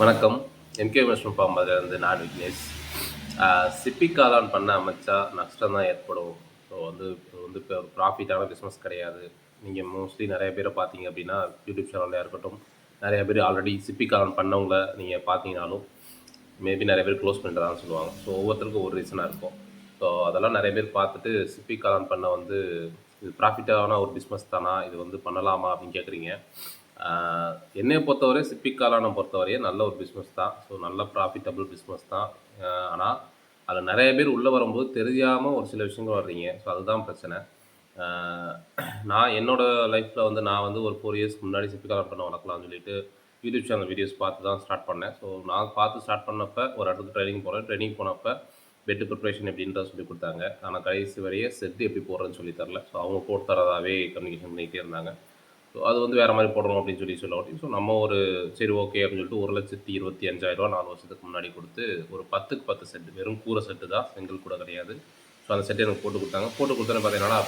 வணக்கம். MK Vishnu form வந்து நான் விக்னேஷ். சிப்பி காலான் பண்ண அமைச்சா நஷ்டம் தான் ஏற்படும். ஸோ வந்து வந்து இப்போ ஒரு ப்ராஃபிட்டான பிஸ்னஸ் கிடையாது. நீங்கள் மோஸ்ட்லி நிறைய பேரை பார்த்தீங்க அப்படின்னா யூடியூப் சேனலில் இருக்கட்டும் நிறைய பேர் ஆல்ரெடி சிப்பி காலான் பண்ணவங்கள நீங்கள் பார்த்தீங்கனாலும் மேபி நிறைய பேர் க்ளோஸ் பண்ணிட்டு சொல்லுவாங்க. ஸோ ஒவ்வொருத்தருக்கும் ஒரு ரீசனாக இருக்கும். ஸோ அதெல்லாம் நிறைய பேர் பார்த்துட்டு சிப்பி காலான் பண்ண வந்து இது ப்ராஃபிட்டான ஒரு பிஸ்னஸ் தானா? இது வந்து பண்ணலாமா அப்படின்னு கேட்குறீங்க என்னை பொறுத்தவரை சிப்பி காலானை பொறுத்தவரையே நல்ல ஒரு பிஸ்னஸ் தான். ஸோ நல்ல ப்ராஃபிட்டபிள் பிஸ்னஸ் தான். ஆனால் அதில் நிறைய பேர் உள்ளே வரும்போது தெரியாமல் ஒரு சில விஷயங்கள் வர்றீங்க. ஸோ அதுதான் பிரச்சனை. நான் என்னோடய லைஃப்பில் வந்து நான் வந்து ஒரு ஃபோர் இயர்ஸ்க்கு முன்னாடி சிப்பி காலான் பண்ண வளர்க்கலாம்னு சொல்லிட்டு யூடியூப் சேனல் வீடியோஸ் பார்த்து தான் ஸ்டார்ட் பண்ணேன். ஸோ நான் பார்த்து ஸ்டார்ட் பண்ணப்போ ஒரு இடத்துக்கு ட்ரைனிங் போகிறேன் ட்ரைனிங் போனப்போ பெட்டு ப்ரிப்ரேஷன் எப்படின்றத சொல்லி கொடுத்தாங்க. ஆனால் கடைசி வரையே செட்டு எப்படி போடுறேன்னு சொல்லி தரல. ஸோ அவங்க போட்டு தரதாவே கம்யூனிகேஷன் பண்ணிகிட்டே இருந்தாங்க. ஸோ அது வந்து வேறு மாதிரி போடணும் அப்படின்னு சொல்லி சொல்ல ஸோ நம்ம ஒரு சரி ஓகே அப்படின்னு சொல்லிட்டு ஒரு லட்சத்தி இருபத்தி அஞ்சாயிரரூவா நாலு வருஷத்துக்கு முன்னாடி கொடுத்து ஒரு பத்துக்கு பத்து செட்டு வெறும் கூரை செட்டு தான் செங்கல் கூட கிடையாது. ஸோ அந்த செட்டு எனக்கு போட்டு கொடுத்தாங்க. போட்டு கொடுத்தோன்னு பார்த்தீங்கன்னா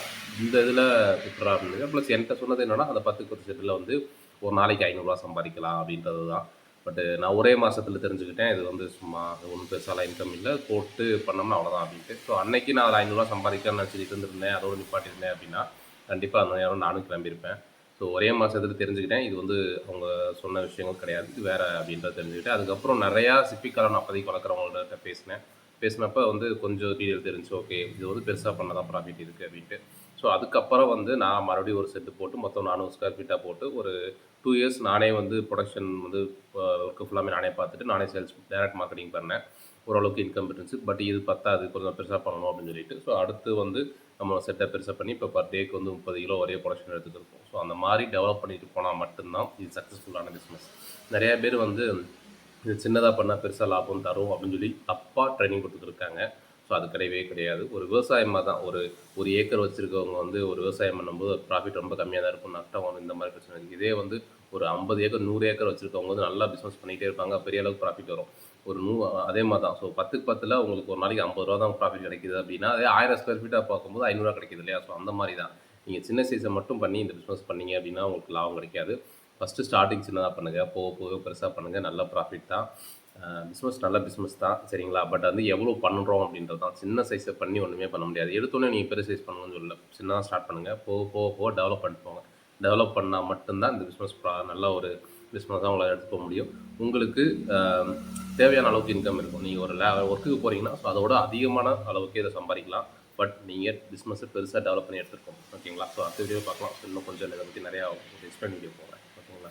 இந்த இதில் விட்டுறா அப்படின்னு ப்ளஸ் என்கிட்ட சொன்னது என்னென்னா அந்த பத்துக்கு பத்து செட்டில் வந்து ஒரு நாளைக்கு ஐநூறுரூவா சம்பாதிக்கலாம் அப்படின்றது தான். பட்டு நான் ஒரே மாதத்தில் தெரிஞ்சுக்கிட்டேன். இது வந்து சும்மா ஒன்றும் பெருசாலாம் இன்கம் இல்லை. போட்டு பண்ணோம்னா அவ்வளோதான் அப்படின்ட்டு. ஸோ அன்னைக்கு நான் அதில் ஐநூறுரூவா சம்பாதிக்கணும்னு நினச்சிட்டு இருந்திருந்தேன். அதோடு நிப்பாட்டியிருந்தேன் அப்படின்னா கண்டிப்பாக அந்த நேரம் நானும் கிளம்பியிருப்பேன். ஸோ ஒரே மாதத்தில் தெரிஞ்சுக்கிட்டேன். இது வந்து அவங்க சொன்ன விஷயங்கள் கிடையாது. இது வேறு அப்படின்றத தெரிஞ்சுக்கிட்டேன். அதுக்கப்புறம் நிறையா சிப்பிக்காரன் அப்போதைக்கு வளர்க்குறவங்கள்ட்ட பேசினேன். பேசினப்ப வந்து கொஞ்சம் டீட்டெயில் தெரிஞ்சு ஓகே இது வந்து பெருசாக பண்ண தான் ப்ராஃபிட் இருக்குது அப்படின்ட்டு. ஸோ அதுக்கப்புறம் வந்து நான் மறுபடியும் ஒரு செட்டு போட்டு மொத்தம் நானூறு ஸ்கொயர் ஃபீட்டாக போட்டு ஒரு டூ இயர்ஸ் நானே வந்து ப்ரொடக்ஷன் வந்து ஒர்க்கு ஃபுல்லாமே நானே பார்த்துட்டு நானே சேல்ஸ் டைரக்ட் மார்க்கெட்டிங் பண்ணேன். ஓரளவுக்கு இன்கம் இருந்துச்சு. பட் இது பத்தாது கொஞ்சம் பெருசாக பண்ணணும் அப்படின்னு சொல்லிட்டு. ஸோ அடுத்து வந்து நம்ம செட்டை பெருசாக பண்ணி இப்போ பர் டேக்கு வந்து முப்பது கிலோ வரைய ப்ரொடக்ஷன் எடுத்துருக்கோம் ஸோ அந்த மாதிரி டெவலப் பண்ணிட்டு போனால் மட்டும்தான் இது சக்ஸஸ்ஃபுல்லான பிஸ்னஸ் நிறையா பேர் வந்து இது சின்னதாக பண்ணால் பெருசாக லாபம் தரும் அப்படின்னு சொல்லி தப்பாக ட்ரைனிங் கொடுத்துருக்காங்க. ஸோ அது கிடையவே கிடையாது. ஒரு விவசாயமாக தான் ஒரு ஒரு ஏக்கர் வச்சுருக்கவங்க வந்து ஒரு விவசாயம் பண்ணும்போது ப்ராஃபிட் ரொம்ப கம்மியாக தான் இருக்கும். நஷ்டம் வரும். இந்த மாதிரி பிரச்சனை இருக்குது இதே வந்து ஒரு ஐம்பது ஏக்கர் நூறு ஏக்கர் வச்சுருக்கவங்க வந்து நல்லா பிஸ்னஸ் பண்ணிகிட்டே இருப்பாங்க. பெரிய அளவுக்கு ப்ராஃபிட் வரும். ஒரு நூ அதே மாதிரி தான். ஸோ பத்துக்கு பத்தில் உங்களுக்கு ஒரு நாளைக்கு ஐம்பது ரூபா தான் ப்ராஃபிட் கிடைக்குது அப்படின்னா அதே ஆயிரம் ஸ்கொயர் ஃபீட்டாக பார்க்கும்போது ஐநூறுரூவா கிடைக்குது இல்லையா? ஸோ அந்த மாதிரி தான். நீங்கள் சின்ன சைஸை மட்டும் பண்ணி இந்த பிஸ்னஸ் பண்ணீங்க அப்படின்னா உங்களுக்கு லாபம் கிடைக்காது. ஃபஸ்ட்டு ஸ்டார்டிங் சின்னதாக பண்ணுங்கள் போக போக பெருசாக பண்ணுங்கள் நல்ல ப்ராஃபிட் தான். பிஸ்னஸ் நல்ல பிஸ்னஸ் தான் சரிங்களா? பட் வந்து எவ்வளோ பண்ணுறோம் அப்படின்றது தான். சின்ன சைஸை பண்ணி ஒன்றுமே பண்ண முடியாது. எடுத்தோன்னே நீங்கள் பெரிய சைஸ் பண்ணணும்னு சொல்லல. சின்னதாக ஸ்டார்ட் பண்ணுங்கள் போக போக போக டெவலப் பண்ணிட்டு போங்க. டெவலப் பண்ணால் மட்டும்தான் இந்த பிஸ்னஸ் நல்ல ஒரு பிஸ்னஸாக உங்களால் எடுத்து போக முடியும். உங்களுக்கு தேவையான அளவுக்கு இன்கம் இருக்கும். நீங்கள் ஒரு லே ஒர்க்குக்கு போகிறீங்கன்னா ஸோ அதோட அதிகமான அளவுக்கு இதை சம்பாதிக்கலாம். பட் நீங்கள் பிஸ்னஸை பெருசாக டெவலப் பண்ணி எடுத்துருக்கோம் ஓகேங்களா? ஸோ அடுத்த வீடியோ பார்க்கலாம். இன்னும் கொஞ்சம் இதை பற்றி நிறையா எக்ஸ்பிளைன் பண்ணி போகிறேன் ஓகேங்களா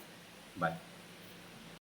பாய்